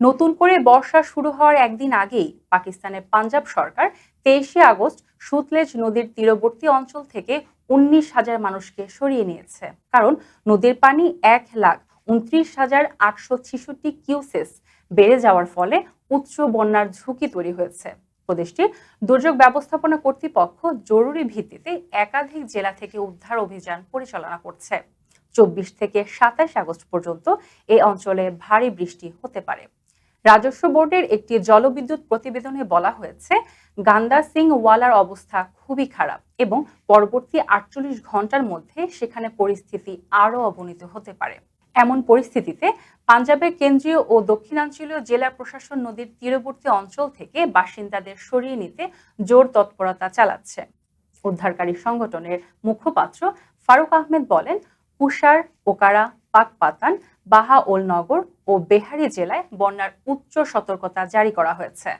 নতুন করে বর্ষা শুরু হওয়ার একদিন আগেই পাকিস্তানের পাঞ্জাব সরকার তেইশে আগস্ট সুতলেজ নদীর তীরবর্তী অঞ্চল থেকে উনিশ হাজার মানুষকে সরিয়ে নিয়েছে। কারণ নদীর পানি এক লাখ উনত্রিশ হাজার আটশো ছিষট্টি কিউসেস বেড়ে যাওয়ার ফলে উচ্চ বন্যার ঝুঁকি তৈরি হয়েছে। প্রদেশটির দুর্যোগ ব্যবস্থাপনা কর্তৃপক্ষ জরুরি ভিত্তিতে একাধিক জেলা থেকে উদ্ধার অভিযান পরিচালনা করছে। চব্বিশ থেকে সাতাশ আগস্ট পর্যন্ত এই অঞ্চলে ভারী বৃষ্টি হতে পারে। রাজস্ব বোর্ডের একটি জলবিদ্যুৎ প্রতিবেদনে বলা হয়েছে, গান্দা সিং ওয়ালার অবস্থা খুবই খারাপ এবং পরবর্তী আটচল্লিশ ঘণ্টার মধ্যে সেখানে পরিস্থিতি আরও অবনীত হতে পারে। এমন পরিস্থিতিতে পাঞ্জাবের কেন্দ্রীয় ও দক্ষিণাঞ্চলীয় জেলা প্রশাসন নদীর তীরবর্তী অঞ্চল থেকে বাসিন্দাদের সরিয়ে নিতে জোর তৎপরতা চালাচ্ছে। উদ্ধারকারী সংগঠনের মুখপাত্র ফারুক আহমেদ বলেন কুষার ওকারা পাকপাতান বাহা নগর ও বেহারি জেলায় বন্যার উচ্চ সতর্কতা জারি করা হয়েছে।